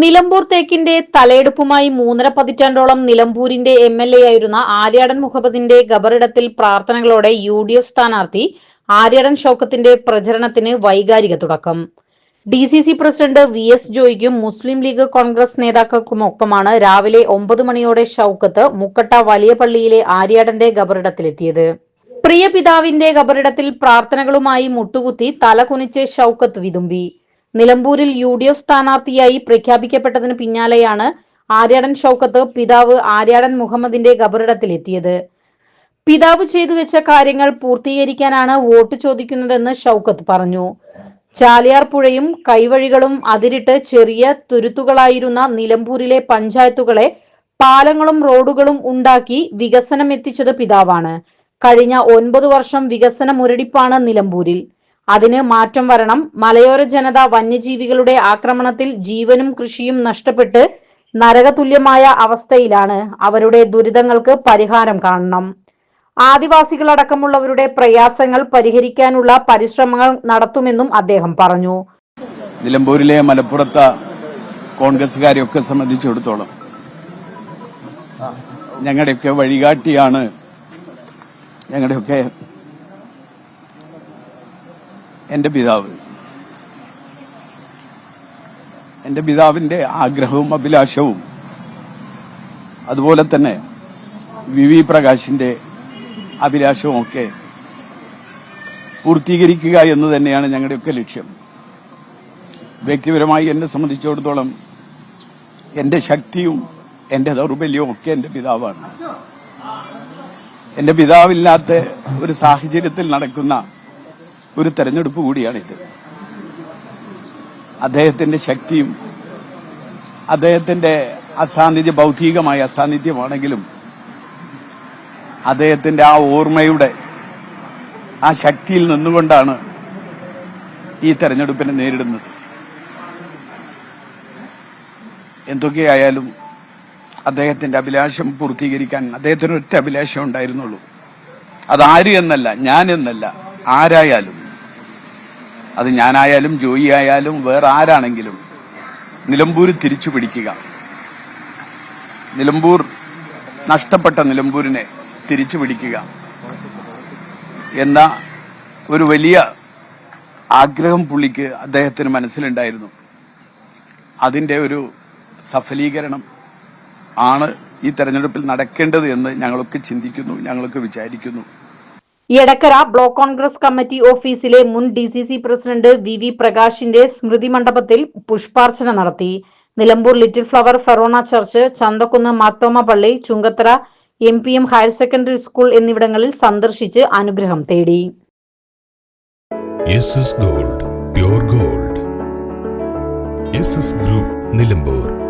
നിലമ്പൂർ തേക്കിന്റെ തലയെടുപ്പുമായി മൂന്നര പതിറ്റാണ്ടോളം നിലമ്പൂരിന്റെ എം എൽ എ ആയിരുന്ന ആര്യാടൻ മുഹമ്മദിന്റെ ഖബറിടത്തിൽ പ്രാർത്ഥനകളോടെ യു ഡി എഫ് സ്ഥാനാർത്ഥി ആര്യാടൻ ഷൌക്കത്തിന്റെ പ്രചരണത്തിന് വൈകാരിക തുടക്കം. D C C president V S ജോയിക്കും Muslim League Congress നേതാക്കൾക്കുമൊപ്പമാണ് രാവിലെ ഒമ്പത് മണിയോടെ ഷൌക്കത്ത് മുക്കട്ട വലിയ പള്ളിയിലെ ആര്യാടന്റെ ഖബറിടത്തിലെത്തിയത്. പ്രിയ പിതാവിന്റെ ഖബറിടത്തിൽ പ്രാർത്ഥനകളുമായി മുട്ടുകുത്തി തല കുനിച്ച് ഷൌക്കത്ത് വിതുമ്പി. നിലമ്പൂരിൽ യു ഡി എഫ് സ്ഥാനാർത്ഥിയായി പ്രഖ്യാപിക്കപ്പെട്ടതിന് പിന്നാലെയാണ് ആര്യാടൻ ഷൗക്കത്ത് പിതാവ് ആര്യാടൻ മുഹമ്മദിന്റെ ഖബറിടത്തിലെത്തിയത്. പിതാവ് ചെയ്തു വെച്ച കാര്യങ്ങൾ പൂർത്തീകരിക്കാനാണ് വോട്ട് ചോദിക്കുന്നതെന്ന് ഷൗക്കത്ത് പറഞ്ഞു. ചാലിയാർ പുഴയും കൈവഴികളും അതിരിട്ട് ചെറിയ തുരുത്തുകളായിരുന്ന നിലമ്പൂരിലെ പഞ്ചായത്തുകളെ പാലങ്ങളും റോഡുകളും ഉണ്ടാക്കി വികസനം എത്തിച്ചത് പിതാവാണ്. കഴിഞ്ഞ ഒൻപത് വർഷം വികസന മുരടിപ്പാണ് നിലമ്പൂരിൽ. അതിന് മാറ്റം വരണം. മലയോര ജനത വന്യജീവികളുടെ ആക്രമണത്തിൽ ജീവനും കൃഷിയും നഷ്ടപ്പെട്ട് നരകതുല്യമായ അവസ്ഥയിലാണ് അവരുടെ ദുരിതങ്ങൾക്ക് പരിഹാരം കാണണം. ആദിവാസികളടക്കമുള്ളവരുടെ പ്രയാസങ്ങൾ പരിഹരിക്കാനുള്ള പരിശ്രമങ്ങൾ നടത്തുമെന്നും അദ്ദേഹം പറഞ്ഞു. നിലമ്പൂരിലെ മലപ്പുറത്തെ കോൺഗ്രസ്സുകാരെയൊക്കെ സംബന്ധിച്ചിടത്തോളം ഞങ്ങളുടെയൊക്കെ വഴികാട്ടിയാണ് ഞങ്ങളുടെയൊക്കെ എന്റെ പിതാവ്. എന്റെ പിതാവിന്റെ ആഗ്രഹവും അഭിലാഷവും. അതുപോലെ തന്നെ വി വി പ്രകാശിന്റെ അഭിലാഷവും ഒക്കെ പൂർത്തീകരിക്കുക എന്ന് തന്നെയാണ് ഞങ്ങളുടെയൊക്കെ ലക്ഷ്യം. വ്യക്തിപരമായി എന്നെ സംബന്ധിച്ചിടത്തോളം എന്റെ ശക്തിയും എന്റെ ദൗർബല്യവും ഒക്കെ എന്റെ പിതാവാണ്. എന്റെ പിതാവില്ലാത്ത ഒരു സാഹചര്യത്തിൽ നടക്കുന്ന ഒരു തെരഞ്ഞെടുപ്പ് കൂടിയാണിത്. അദ്ദേഹത്തിന്റെ ശക്തിയും അദ്ദേഹത്തിന്റെ അസാന്നിധ്യ ഭൗതികമായ അസാന്നിധ്യമാണെങ്കിലും അദ്ദേഹത്തിന്റെ ആ ഓർമ്മയുടെ ആ ശക്തിയിൽ നിന്നുകൊണ്ടാണ് ഈ തെരഞ്ഞെടുപ്പിനെ നേരിടുന്നത്. എന്തൊക്കെയായാലും അദ്ദേഹത്തിന്റെ അഭിലാഷം പൂർത്തീകരിക്കാൻ അദ്ദേഹത്തിന് ഒറ്റ അഭിലാഷം ഉണ്ടായിരുന്നുള്ളൂ. അതാര് എന്നല്ല ഞാൻ എന്നല്ല ആരായാലും അത് ഞാനായാലും ജോയി ആയാലും വേറെ ആരാണെങ്കിലും നിലമ്പൂർ തിരിച്ചു പിടിക്കുക. നിലമ്പൂർ നഷ്ടപ്പെട്ട നിലമ്പൂരിനെ തിരിച്ചു പിടിക്കുക. എന്ന ഒരു വലിയ ആഗ്രഹം പുള്ളിക്ക് അദ്ദേഹത്തിന് മനസ്സിലുണ്ടായിരുന്നു. അതിന്റെ ഒരു സഫലീകരണം ആണ് ഈ തെരഞ്ഞെടുപ്പിൽ നടക്കേണ്ടത് എന്ന് ഞങ്ങളൊക്കെ ചിന്തിക്കുന്നു ഞങ്ങളൊക്കെ വിചാരിക്കുന്നു. എടക്കര ബ്ലോക്ക് കോൺഗ്രസ് കമ്മിറ്റി ഓഫീസിലെ മുൻ D C C president V V പ്രകാശിന്റെ സ്മൃതി മണ്ഡപത്തിൽ പുഷ്പാർച്ചന നടത്തി. Nilambur little flower forane church Chanthakkunnu Marthoma പള്ളി Chungathara M P M higher secondary school എന്നിവിടങ്ങളിൽ സന്ദർശിച്ച് അനുഗ്രഹം തേടി. Gold gold. ഗ്രൂപ്പ് നിലമ്പൂർ.